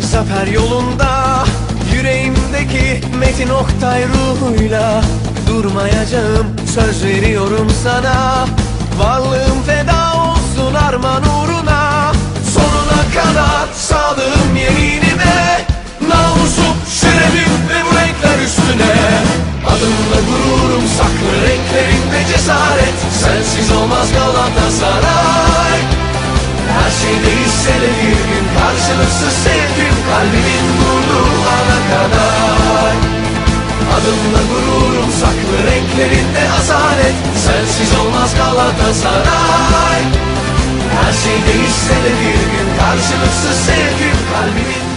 Zafer yolunda yüreğimdeki Metin Oktay ruhuyla Durmayacağım söz veriyorum sana. Varlığım feda olsun arman uğruna Sonuna kadar sadığım yeminime Namusum, şerefim ve bu renkler üstüne. Adımla gururum saklı renklerinde cesaret Sensiz olmaz Galatasaray değişse de bir gün karşılıksız sevgim Kalbimin vurduğu ana kadar Adımla gururum saklı renklerinde asalet Sensiz olmaz Galatasaray Her şey değişse de bir gün karşılıksız sevgim Kalbimin